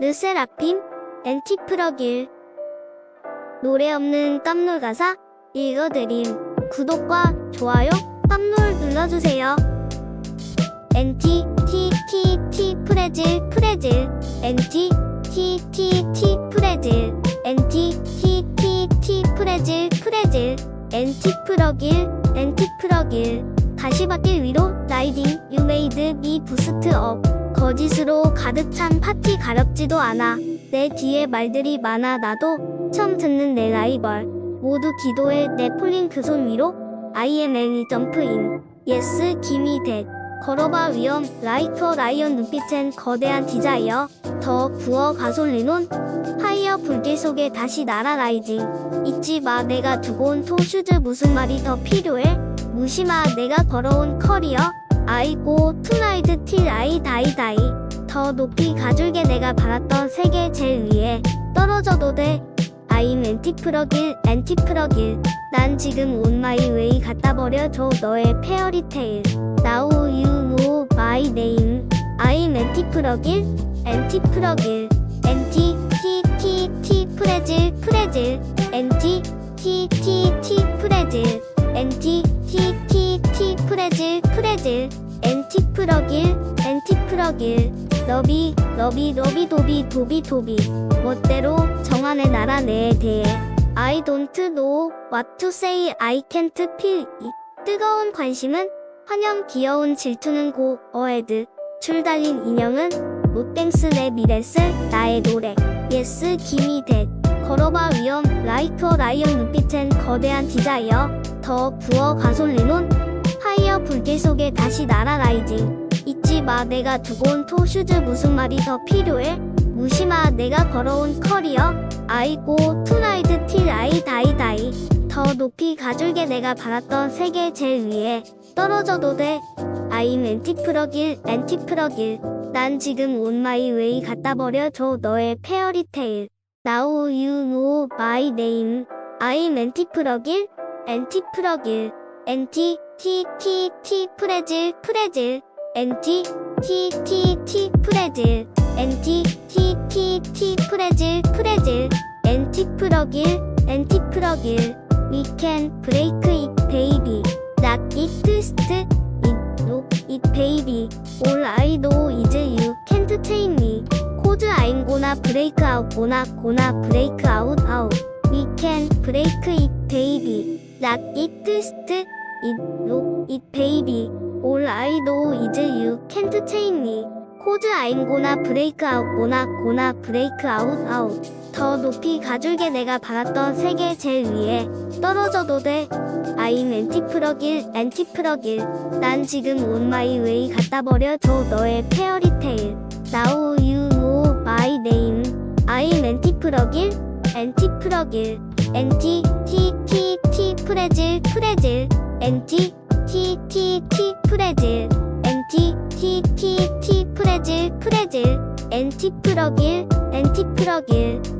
르세라핌 엔티프러길. 노래 없는 깜놀 가사 읽어드림. 구독과 좋아요 깜놀 눌러주세요. 엔티 티 티 티 프레질 프레질. 엔티 티 티 티 프레질. 엔티 티 티 티 프레질 프레질. 엔티프러길 엔티프러길. 다시 바뀔 위로 라이딩 유 메이드 미 부스트 업. 거짓으로 가득 찬 파티 가렵지도 않아. 내 뒤에 말들이 많아 나도 처음 듣는 내 라이벌. 모두 기도해 내 폴린 그 손 위로. IML이 점프인. 예스 기미 댓 걸어봐 위험. 라이터 라이언 눈빛엔 거대한 디자이어. 더 부어 가솔린온. 파이어 불길 속에 다시 날아 라이징. 잊지 마 내가 두고 온 토슈즈 무슨 말이 더 필요해? 무시마 내가 걸어온 커리어 아이고 투나이드 틸 아이 다이 다이. 더 높이 가줄게 내가 바랐던 세계 제일 위에. 떨어져도 돼. 아임 엔티프러길 엔티프러길. 난 지금 온 마이 웨이 갖다 버려 줘 너의 페어리테일. Now you know my name I'm 엔티프러길 엔티프러길. 엔티 티티티 프레질 프레질 프러길 엔티프러길. 러비 러비 러비 도비 도비 도비. 멋대로 정한의 나라 내에 대해 I don't know what to say. I can't feel it. 뜨거운 관심은 환영 귀여운 질투는 고 어헤드. 줄 달린 인형은 노땡스 내 미래슬 나의 노래. 예스 기미 댓 걸어봐 위험. 라이터 라이언 눈빛엔 거대한 디자이어. 더 부어 가솔린온 불길 속에 다시 날아 라이징 잊지 마 내가 두고 온 토슈즈 무슨 말이 더 필요해? 무시마 내가 걸어온 커리어? 아이고 투나이드 틸 아이 다이 다이. 더 높이 가줄게 내가 바랐던 세계 제일 위에. 떨어져도 돼. 아임 엔티프러길 엔티프러길 난 지금 온 마이 웨이 갖다 버려 줘 너의 페어리테일. Now you know my name I'm 엔티프러길 엔티프러길 엔티 티티티 프레질 프레질 엔티 티티티 프레질 엔티 티티티 프레질 프레질 엔티프러길 엔티프러길 We can break it baby Knock it twist it look it baby All I know is you can't tame me 코드 I'm gonna break out gonna gonna break out out We can break it baby Knock it twist it look it baby All I know is you can't tame me 코드 I'm gonna break out gonna gonna break out out 더 높이 가줄게 내가 바랐던 세계 제일 위에 떨어져도 돼 I'm 엔티프러길 엔티프러길 난 지금 온 마이 웨이 갖다 버려 줘 너의 페어리테일 Now you know my name I'm 엔티프러길 엔티프러길 엔티 티티티 프레질 프레질 엔티 티티티 프레질. 엔티 티티티 프레질 프레질. 엔티프러길 엔티프러길